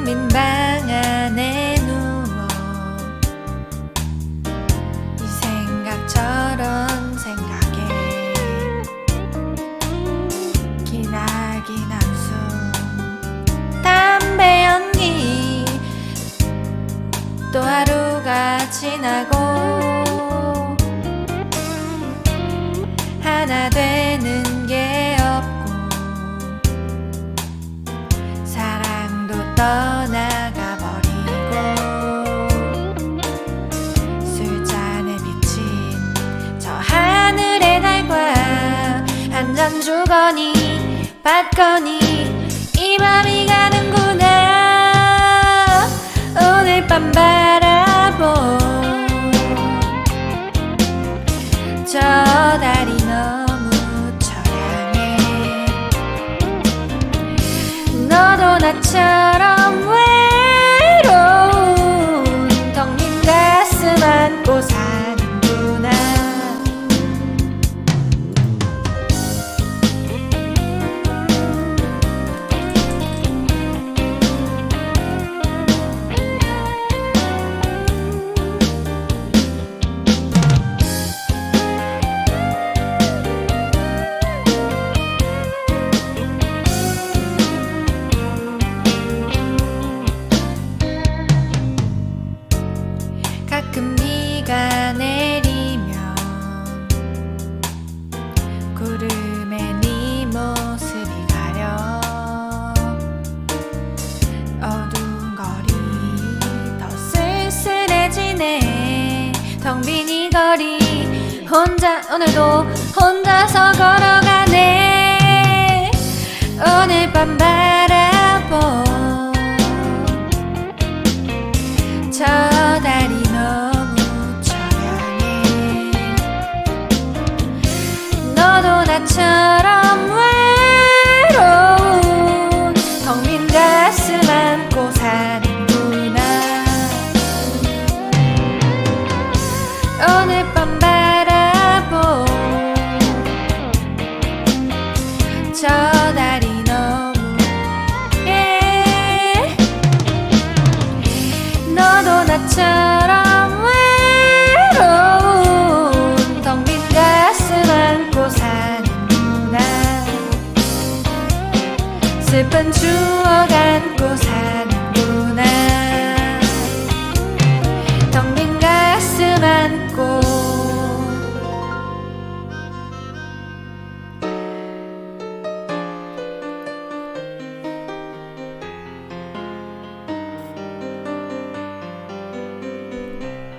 텅빈 안에 누워 이 생각처럼 생각해. 기나긴 한숨. 담배 연기 또 하루가 지나고 떠나가 버리고 술잔에 비친 저 하늘의 달과 한 잔 주거니 받거니 이 맘이 가는구나. 오늘 밤바 텅빈이 거리 혼자 오늘도 혼자서 걸어 저 달이 너무 예 너도 나처럼 외로운 텅 빈 가슴 안고 사는구나. 슬픈 추억 사는